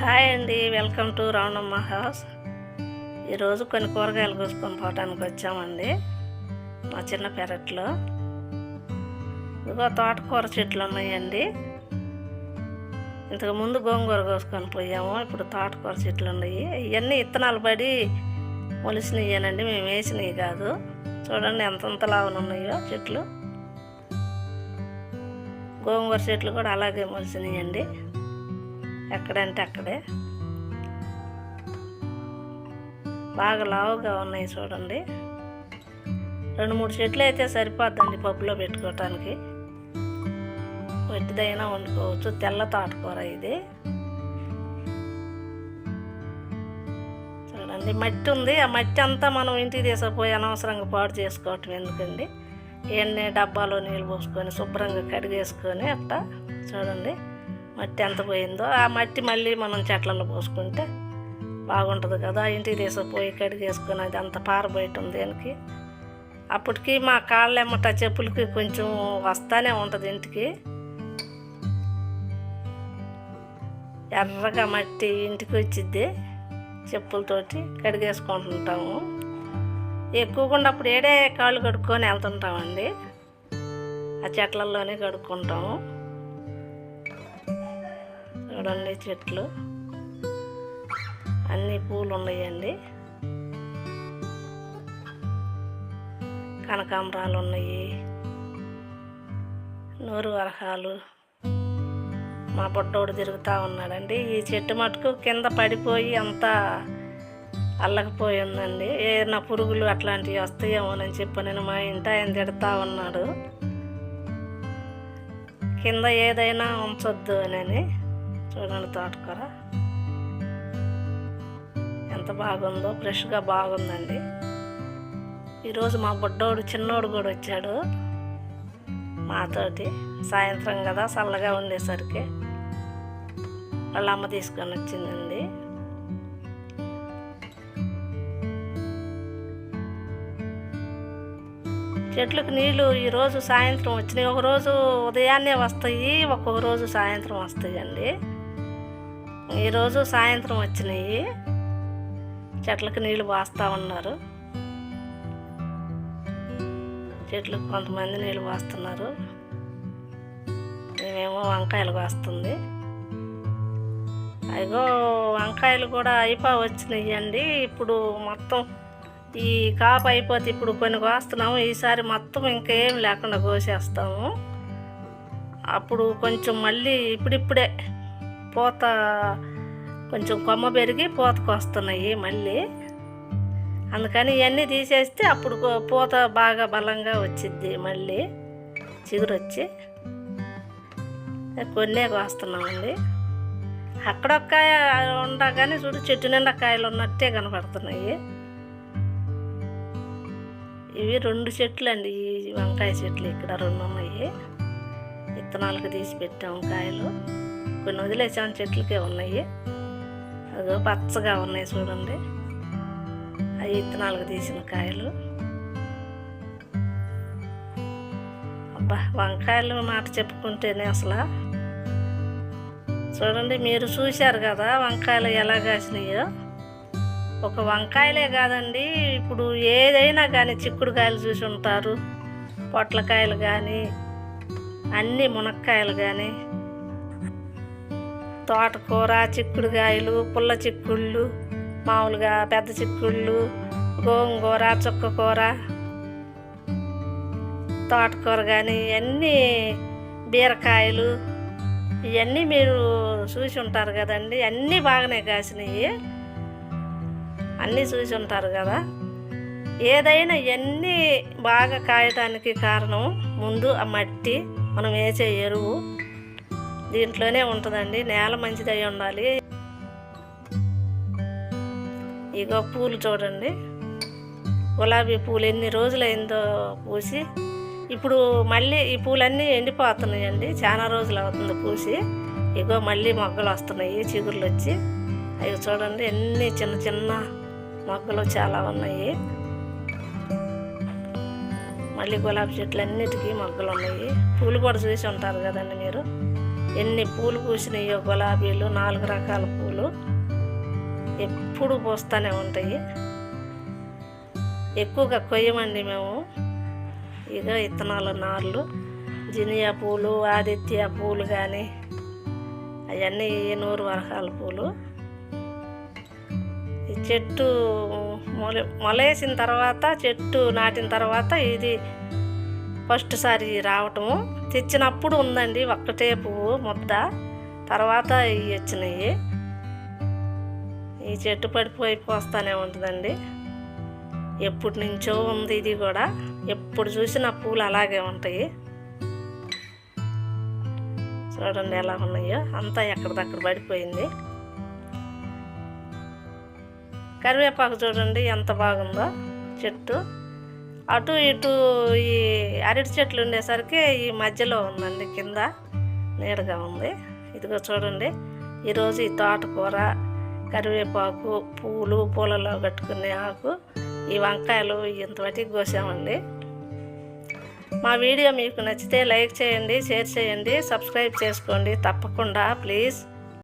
Hi అండి welcome to రౌండమ్మ house. ఈరోజు కొన్ని కూరగాయలు కోసుకొని పోవటానికి వచ్చామండి మా చిన్న పెరట్లో. ఇదిగో తోటకూర చెట్లు ఉన్నాయండి. ఇంతకు ముందు గోంగూర కోసుకొని పోయాము ఇప్పుడు తోటకూర చెట్లు ఉన్నాయి. ఇవన్నీ ఇత్తనాలు పడి మొలిసినయ్యానండి మేము వేసినవి కాదు. చూడండి ఎంతంత లావున ఉన్నాయో చెట్లు. గోంగూర చెట్లు కూడా అలాగే మొలిసినాయండి. ఎక్కడంటే అక్కడే. బాగా లావుగా ఉన్నాయి చూడండి. రెండు మూడు చెట్లు అయితే సరిపోద్దండి పప్పులో పెట్టుకోవటానికి. వట్టిదైనా వండుకోవచ్చు. తెల్ల తోటకూర ఇది. చూడండి మట్టి ఉంది. ఆ మట్టి అంతా మనం ఇంటికి తీసుకుపోయి అనవసరంగా పాడు చేసుకోవటం ఎందుకండి? ఎన్ని డబ్బాలో నీళ్ళు పోసుకొని శుభ్రంగా కడిగేసుకొని అట్టా చూడండి. మట్టి ఎంత పోయిందో ఆ మట్టి మళ్ళీ మనం చెట్లలో పోసుకుంటే బాగుంటుంది కదా. ఇంటికి తీసుకుపోయి కడిగేసుకుని అది అంత పారబోయటం దేనికి? అప్పటికి మా కాళ్ళెమ్మట చెప్పులకి కొంచెం వస్తానే ఉంటుంది ఇంటికి. ఎర్రగా మట్టి ఇంటికి వచ్చిద్ది చెప్పులతోటి కడిగేసుకుంటుంటాము ఎక్కువగా అప్పుడు ఏడే కాళ్ళు కడుక్కొని వెళ్తుంటామండి. ఆ చెట్లల్లోనే కడుక్కుంటాము. చూడండి చెట్లు. అన్ని పూలు ఉన్నాయండి కనకాంబరాలు ఉన్నాయి నూరు వరహాలు. మా బొడ్డోడు తిరుగుతూ ఉన్నాడండి. ఈ చెట్టు మటుకు కింద పడిపోయి అంతా అల్లకపోయి ఉందండి ఏదైనా పురుగులు అట్లాంటివి వస్తాయేమోనని చెప్పి నేను మా ఇంటి ఆయన తిడతా ఉన్నాడు. కింద ఏదైనా ఉంచొద్దు అని చూడండి తోటకూర. ఎంత బాగుందో ఫ్రెష్గా బాగుందండి. ఈరోజు మా బుడ్డోడు చిన్నోడు కూడా వచ్చాడు మాతోటి. సాయంత్రం కదా చల్లగా ఉండేసరికి వాళ్ళ అమ్మ తీసుకొని వచ్చిందండి. చెట్లకు నీళ్ళు ఈరోజు సాయంత్రం వచ్చినాయి. ఒకరోజు ఉదయాన్నే వస్తాయి ఒక్కొక్క రోజు సాయంత్రం వస్తాయండి. ఈరోజు సాయంత్రం వచ్చినాయి. చెట్లకు నీళ్ళు పోస్తూ ఉన్నారు. చెట్లకు కొంతమంది నీళ్ళు పోస్తున్నారు మేమేమో వంకాయలు కోస్తుంది అదిగో వంకాయలు కూడా అయిపో వచ్చినాయి అండి. ఇప్పుడు మొత్తం ఈ కాపు అయిపోతే ఇప్పుడు కొన్ని కోస్తున్నాము. ఈసారి మొత్తం ఇంకేం లేకుండా కోసేస్తాము. అప్పుడు కొంచెం మళ్ళీ ఇప్పుడిప్పుడే పూత కొంచెం కొమ్మ పెరిగి పూతకు వస్తున్నాయి మళ్ళీ. అందుకని ఇవన్నీ తీసేస్తే అప్పుడు పూత బాగా బలంగా వచ్చింది మళ్ళీ. చిగురు వచ్చి కొన్నే కోస్తున్నామండి. అక్కడొక్క ఉండగానే చూడు చెట్టు నిండా కాయలు ఉన్నట్టే కనపడుతున్నాయి. ఇవి రెండు చెట్లు అండి ఈ వంకాయ చెట్లు ఇక్కడ రెండు ఉన్నాయి విత్తనాలకు తీసి పెట్టాము కాయలు. కొన్ని వదిలేసాము చెట్లకే ఉన్నాయి. అదో పచ్చగా ఉన్నాయి చూడండి. అవి విత్తనాలకు తీసిన కాయలు. అబ్బా వంకాయలు మాట చెప్పుకుంటేనే అసలు. చూడండి మీరు చూశారు కదా వంకాయలు ఎలా కాసినాయో. ఒక వంకాయలే కాదండి ఇప్పుడు ఏదైనా కానీ చిక్కుడుకాయలు చూసి ఉంటారు. పొట్లకాయలు కానీ అన్ని మునక్కాయలు కానీ. తోటకూర చిక్కుడుకాయలు పుల్ల చిక్కుళ్ళు మామూలుగా పెద్ద చిక్కుళ్ళు గోంగూర చుక్కకూర తోటకూర కానీ ఇవన్నీ బీరకాయలు ఇవన్నీ మీరు చూసి ఉంటారు కదండి. అన్నీ బాగానే కాసినాయి. అన్నీ చూసి ఉంటారు కదా. ఏదైనా ఇవన్నీ బాగా కాయటానికి కారణం ముందు ఆ మట్టి. మనం వేసే ఎరువు. దీంట్లోనే ఉంటుందండి. నేల మంచిదై ఉండాలి. ఇగో పూలు చూడండి. గులాబీ పూలు ఎన్ని రోజులైందో పూసి ఇప్పుడు మళ్ళీ ఈ పూలన్నీ ఎండిపోతున్నాయండి. చాలా రోజులు అవుతుంది పూసి. ఇగో మళ్ళీ మొగ్గలు వస్తున్నాయి చిగుర్లు వచ్చి. అవి చూడండి ఎన్ని చిన్న చిన్న మొగ్గలు చాలా ఉన్నాయి. మళ్ళీ గులాబీ చెట్లు అన్నిటికీ మొగ్గలు ఉన్నాయి. పూలు కూడా చూసి ఉంటారు కదండి మీరు. ఎన్ని పూలు పూసినాయో గులాబీలు నాలుగు రకాల పూలు ఎప్పుడు పూస్తూనే ఉంటాయి. ఎక్కువగా కొయ్యమండి మేము. ఇక ఇత్తనాలు నార్లు జినియా పూలు ఆదిత్య పూలు కానీ అవన్నీ నూరు వరకాల పూలు. ఈ చెట్టు మొల మొలేసిన తర్వాత చెట్టు నాటిన తర్వాత ఇది ఫస్ట్ సారి రావటము తెచ్చినప్పుడు ఉందండి ఒక్కటే పువ్వు ముద్ద. తర్వాత ఇవి వచ్చినాయి. ఈ చెట్టు పడిపోయి పోస్తానే ఉంటుందండి. ఎప్పటి నుంచో ఉంది ఇది కూడా. ఎప్పుడు చూసినా పూలు అలాగే ఉంటాయి. చూడండి ఎలా ఉన్నాయో. అంతా ఎక్కడిదక్కడ పడిపోయింది. కరివేపాకు చూడండి ఎంత బాగుందో. చెట్టు. అటు ఇటు ఈ అరటి చెట్లు ఉండేసరికి ఈ మధ్యలో ఉందండి కింద నీడగా ఉంది. ఇదిగో చూడండి ఈరోజు ఈ తోటకూర కరివేపాకు పూలు పూలలో కట్టుకునే ఆకు ఈ వంకాయలు ఇంతవరకు కోసామండి. మా వీడియో మీకు నచ్చితే లైక్ చేయండి షేర్ చేయండి సబ్స్క్రైబ్ చేసుకోండి. తప్పకుండా ప్లీజ్.